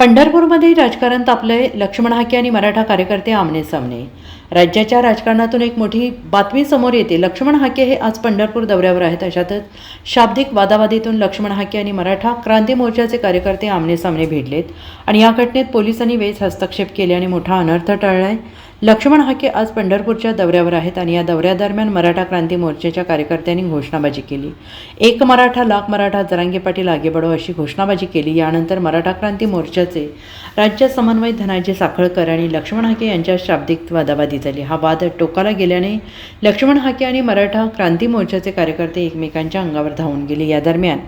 पंढरपूरमध्ये राजकारण तापलंय. लक्ष्मण हाके आणि मराठा कार्यकर्ते आमने सामने. राज्याच्या राजकारणातून एक मोठी बातमी समोर येते. लक्ष्मण हाके हे आज पंढरपूर दौऱ्यावर आहेत. अशातच शाब्दिक वादावादीतून लक्ष्मण हाके आणि मराठा क्रांती मोर्चाचे कार्यकर्ते आमने सामने भिडलेत आणि या घटनेत पोलिसांनी वेळेस हस्तक्षेप केले आणि मोठा अनर्थ टळलाय. लक्ष्मण हाके आज पंढरपूरच्या दौऱ्यावर आहेत आणि या दौऱ्यादरम्यान मराठा क्रांती मोर्चाच्या कार्यकर्त्यांनी घोषणाबाजी केली. एक मराठा लाख मराठा जरांगे पाटील आगे बडो अशी घोषणाबाजी केली. यानंतर मराठा क्रांती मोर्चाचे राज्य समन्वय धनाजी साखळकर आणि लक्ष्मण हाके यांच्या शाब्दिक वादावादी झाली. हा वाद टोकाला गेल्याने लक्ष्मण हाके आणि मराठा क्रांती मोर्चाचे कार्यकर्ते एकमेकांच्या अंगावर धावून गेले. या दरम्यान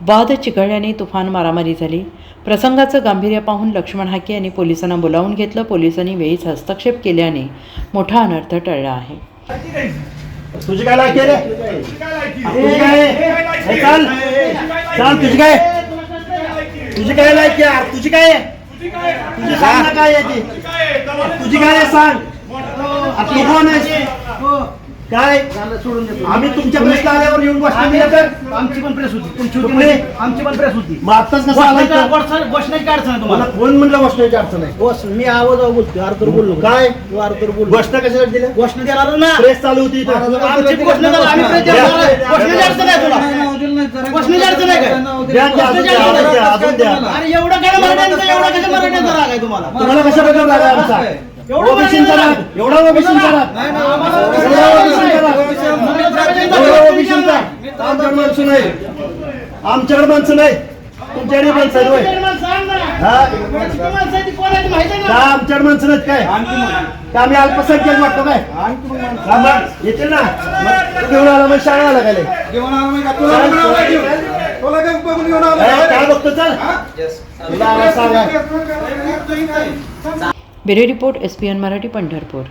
वाद चिघळल्याने तुफान मारामारी झाली. प्रसंगाचं गांभीर्य पाहून लक्ष्मण हाके यांनी पोलिसांना बोलावून घेतलं. पोलिसांनी वेळीच हस्तक्षेप केल्याने मोठा अनर्थ टळला आहे. तुझी काय लायकी रे? तुझी काय चाल. चाल तुझी काय तुझी काय लायकी तुझी काय तुझी सांग ना काय आहे ती. तुझी काय सांग. तू कोण आहेस? हो. काय? आम्ही तुमच्या प्रश्न आल्यावर येऊन तर? आमची पण प्रेस होती तुमची होती आमची पण प्रेस होती मग आताच कसं काय अडचण आहे मला तुम्हाला कोण म्हणलं गोष्टीची अडचण आहे? बस मी आवाज बोलतो आरतूर बोललो. काय? तू आरतूर बोललो. गोष्ट कशाला दिल्या? घोषणा देणार ना. प्रेस चालू होती इथं. आमची आम्ही प्रेस देणार अडचण आहे तुला. घोषणाची अडचण आहे काय द्या, द्या, अजून द्या, अजून द्या, अजून द्या. अरे एवढं काय मराठ्यांचा एवढा कशा मराठ्यांचा राग आहे. तुम्हाला तुम्हाला कशाबद्दल राग आहे. आमचा ओबीसींचा राग एवढा ओबीसींचा राग नाही, नाही, आम्हाला एवढा ओबीसींचा राग एवढा ओबीसींचा आमच्या आमच्याकडे माणसं नाही आमच्याकडे माणसं नाही तुमच्याकडे माणसं आहेत होय. हा? का आमच्याकडे माणसं नाहीत काय का आम्ही अल्पसंख्याक वाटतो काय हा, मग येते ना मग तू घेऊन आला मग शाळा आला काय काय बघतो चल तुला आवाज सांगा bureau report S P N Marathi Pandharpur.